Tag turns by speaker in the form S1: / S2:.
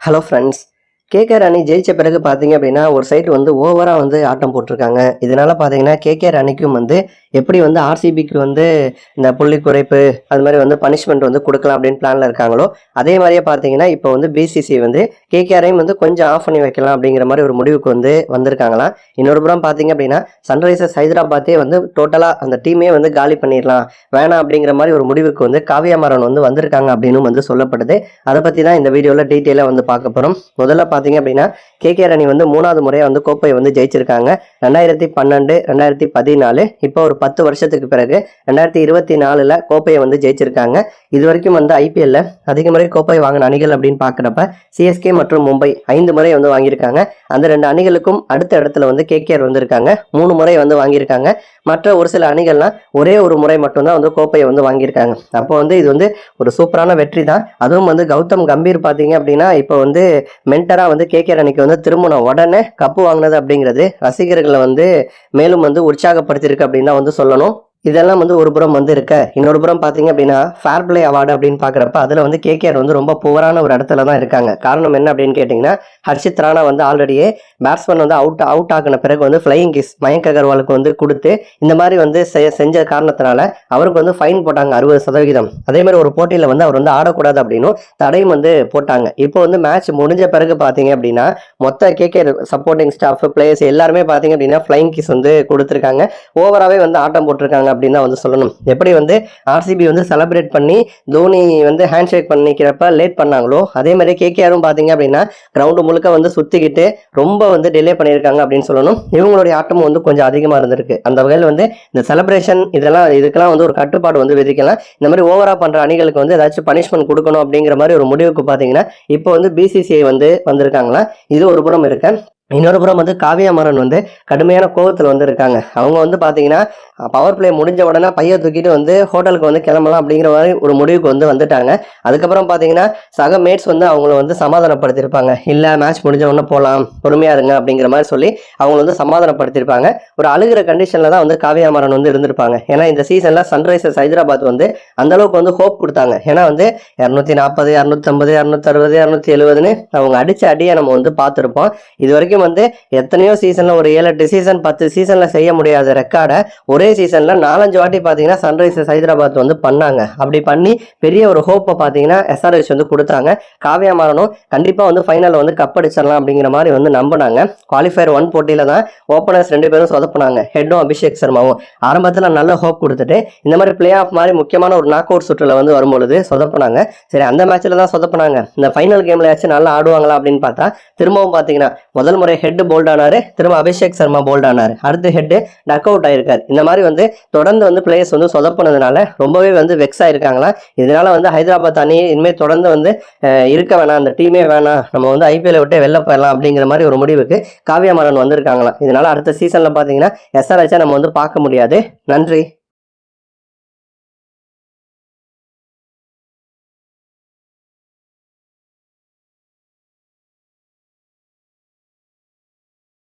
S1: Hello friends KKR அணி ஜெயிச்ச பிறகு பார்த்தீங்க அப்படின்னா ஒரு சைடு வந்து ஓவராக வந்து ஆட்டம் போட்டிருக்காங்க. இதனால பார்த்தீங்கன்னா கேகேஆர் அணிக்கும் வந்து எப்படி வந்து ஆர்சிபிக்கு வந்து இந்த புள்ளி குறைப்பு அது மாதிரி வந்து பனிஷ்மெண்ட் வந்து கொடுக்கலாம் அப்படின்னு பிளானில் இருக்காங்களோ அதே மாதிரியே பார்த்தீங்கன்னா இப்போ வந்து பிசிசி வந்து கேகேஆரையும் வந்து கொஞ்சம் ஆஃப் பண்ணி வைக்கலாம் அப்படிங்கிற மாதிரி ஒரு முடிவுக்கு வந்து வந்திருக்காங்களாம். இன்னொரு புறம் பார்த்தீங்க அப்படின்னா சன்ரைசர்ஸ் ஹைதராபாத்தே வந்து டோட்டலாக அந்த டீமே வந்து காலி பண்ணிடலாம். வேணாம் அப்படிங்கிற மாதிரி ஒரு முடிவுக்கு வந்து காவியா மாறன் வந்து வந்திருக்காங்க அப்படின்னு வந்து சொல்லப்படுது. அதை பற்றி தான் இந்த வீடியோவில் டீட்டெயிலாக வந்து பார்க்க போகிறோம் முதல்ல பார்த்தீங்க அப்படின்னா கேகேஆர் அணி வந்து மூணாவது முறையாக வந்து கோப்பையை வந்து ஜெயிச்சிருக்காங்க. ரெண்டாயிரத்தி பன்னெண்டு ரெண்டாயிரத்தி பதினாலு இப்போ ஒரு பத்து வருஷத்துக்கு பிறகு ரெண்டாயிரத்தி இருபத்தி நாலில் கோப்பையை வந்து ஜெயிச்சிருக்காங்க. இது வரைக்கும் வந்து ஐபிஎல்ல அதிக முறை கோப்பை வாங்கின அணிகள் அப்படின்னு பார்க்குறப்ப சிஎஸ்கே மற்றும் மும்பை ஐந்து முறை வந்து வாங்கியிருக்காங்க. அந்த ரெண்டு அணிகளுக்கும் அடுத்த இடத்துல வந்து கேகேஆர் வந்திருக்காங்க. மூணு முறை வந்து வாங்கியிருக்காங்க. மற்ற ஒரு சில அணிகள்லாம் ஒரே ஒரு முறை மட்டும்தான் வந்து கோப்பையை வந்து வாங்கியிருக்காங்க. அப்போ வந்து இது வந்து ஒரு சூப்பரான வெற்றி தான். அதுவும் வந்து கௌதம் கம்பீர் பார்த்தீங்க அப்படின்னா இப்போ வந்து மென்டராக வந்து கேகேஆர் அணிக்கு வந்து திருமணம் உடனே கப்பு வாங்கினது அப்படிங்கிறது ரசிகர்களை வந்து மேலும் வந்து உற்சாகப்படுத்தியிருக்கு அப்படின்னு வந்து வந்து சொல்லணும். இதெல்லாம் வந்து ஒரு புறம் வந்து இருக்க. இன்னொரு புறம் பார்த்தீங்க அப்படின்னா ஃபேர் பிளே அவார்டு அப்படின்னு பார்க்குறப்ப அதில் வந்து கேகேஆர் வந்து ரொம்ப புவரான ஒரு இடத்துல தான் இருக்காங்க. காரணம் என்ன அப்படின்னு கேட்டிங்கன்னா ஹர்ஷித் ராணா வந்து ஆல்ரெடியே பேட்ஸ்மேன் வந்து அவுட் அவுட் ஆகின பிறகு வந்து ஃப்ளையிங் கிஸ் மயங்க் அகர்வாலுக்கு வந்து கொடுத்து இந்த மாதிரி வந்து செ- செஞ்ச காரணத்தினால அவருக்கு வந்து ஃபைன் போட்டாங்க அறுபது சதவிகிதம். அதே மாதிரி ஒரு போட்டியில் வந்து அவர் வந்து ஆடக்கூடாது அப்படின்னும் தடையும் வந்து போட்டாங்க. இப்போ வந்து மேட்ச் முடிஞ்ச பிறகு பார்த்தீங்க அப்படின்னா மொத்த கேகேஆர் சப்போர்ட்டிங் ஸ்டாஃப் பிளேயர்ஸ் எல்லாருமே பார்த்தீங்க அப்படின்னா ஃப்ளையிங் கிஸ் வந்து கொடுத்துருக்காங்க. ஓவராகவே வந்து ஆட்டம் போட்டிருக்காங்க. அப்படின்னு தான் வந்து சொல்லணும். எப்படி வந்து ஆர்சிபி வந்து செலப்ரேட் பண்ணி தோனி வந்து ஹேண்ட் ஷேக் பண்ணிக்கிறப்ப லேட் பண்ணாங்களோ அதே மாதிரி கேகேஆரும் பார்த்தீங்க அப்படின்னா கிரவுண்டு முழுக்க வந்து சுற்றிக்கிட்டு ரொம்ப வந்து டிலே பண்ணியிருக்காங்க அப்படின்னு சொல்லணும். இவங்களுடைய ஆட்டமும் வந்து கொஞ்சம் அதிகமாக இருந்திருக்கு. அந்த வகையில் வந்து இந்த செலப்ரேஷன் இதெல்லாம் இதுக்கெல்லாம் வந்து ஒரு கட்டுப்பாடு வந்து விதிக்கலாம். இந்த மாதிரி ஓவரா பண்ணுற அணிகளுக்கு வந்து ஏதாச்சும் பனிஷ்மெண்ட் கொடுக்கணும் அப்படிங்கிற மாதிரி ஒரு முடிவுக்கு பார்த்தீங்கன்னா இப்போ வந்து பிசிசிஐ வந்து வந்திருக்காங்களா? இது ஒரு புறம் இருக்கு. இன்னொரு புறம் வந்து காவியா மரன் வந்து கடுமையான கோவத்தில் வந்து இருக்காங்க அவங்க வந்து பார்த்தீங்கன்னா பவர் பிளே முடிஞ்ச உடனே பைய தூக்கிட்டு வந்து ஹோட்டலுக்கு வந்து கிளம்பலாம் அப்படிங்கிற மாதிரி ஒரு முடிவுக்கு வந்து வந்துட்டாங்க. அதுக்கப்புறம் பார்த்தீங்கன்னா சக மேட்ஸ் வந்து அவங்கள வந்து சமாதானப்படுத்தியிருப்பாங்க. இல்லை மேட்ச் முடிஞ்ச உடனே போகலாம் பொறுமையா இருங்க. அப்படிங்கிற மாதிரி சொல்லி அவங்கள வந்து சமாதானப்படுத்தியிருப்பாங்க. ஒரு அழுகிற கண்டிஷனில் தான் வந்து காவியா மரன் வந்து இருந்திருப்பாங்க. ஏன்னா இந்த சீசனில் சன்ரைசர்ஸ் ஹைதராபாத் வந்து அந்த அளவுக்கு வந்து ஹோப் கொடுத்தாங்க. ஏன்னா வந்து இரநூத்தி நாற்பது இரநூத்தம்பது இரநூத்தறுபது இரநூத்தி எழுபதுன்னு அவங்க அடிச்ச அடியை நம்ம வந்து பார்த்துருப்போம். இது வரைக்கும் வந்து எத்தனையோ சீசனில் ஒரு ஏழு எட்டு சீசன் பத்து சீசனில் செய்ய முடியாத ரெக்கார்டை ஒரே சீசனில் நாலஞ்சு வாட்டி பார்த்தீங்கன்னா சன்ரைசர்ஸ் ஹைதராபாத் வந்து பண்ணாங்க. அப்படி பண்ணி பெரிய ஒரு ஹோப்பை பார்த்தீங்கன்னா எஸ்ஆர்எஸ் வந்து கொடுத்தாங்க. காவியா மாறனும் கண்டிப்பாக வந்து ஃபைனலில் வந்து கப் அடிச்சிடலாம் அப்படிங்கிற மாதிரி வந்து நம்பினாங்க. குவாலிஃபயர் ஒன் போட்டியில் தான் ஓப்பனர்ஸ் ரெண்டு பேரும் சொதப்பினாங்க. ஹெட்டும் அபிஷேக் சர்மாவும். ஆரம்பத்தில் நல்ல ஹோப் கொடுத்துட்டு இந்த மாதிரி பிளே ஆஃப் மாதிரி முக்கியமான ஒரு நாக் அவுட் சுற்றில் வந்து வரும்பொழுது சொதப்பினாங்க. சரி அந்த மேட்ச்சில் தான் சொதப்பினாங்க. இந்த ஃபைனல் கேம்லயாச்சும் நல்லா ஆடுவாங்களா அப்படின்னு பார்த்தா திரும்பவும் பார்த்தீங்கன்னா முதல் முறை ஹெட் போல்ட் ஆனாரு. திரும்ப அபிஷேக் சர்மா போல்ட் ஆனாரு. அடுத்து ஹெட் டக் அவுட் ஆயிருக்காரு. இந்த மாதிரி வந்து தொடர்ந்து வந்து பிளேயர்ஸ் வந்து சொதப்புனதுனால ரொம்பவே வந்து வெக்ஸ் ஆயிருக்காங்களா? இதனால வந்து ஹைதராபாத் அணி இனிமேல் தொடர்ந்து வந்து இருக்க வேணாம். அந்த டீமே வேணாம். நம்ம வந்து ஐபிஎல் விட்டு வெளில போயிடலாம் அப்படிங்கிற மாதிரி ஒரு முடிவுக்கு காவியா மரன் வந்திருக்காங்களாம். இதனால அடுத்த சீசன்ல பார்த்தீங்கன்னா எஸ்ஆர்ஹெச்சை நம்ம வந்து பார்க்க முடியாது. நன்றி.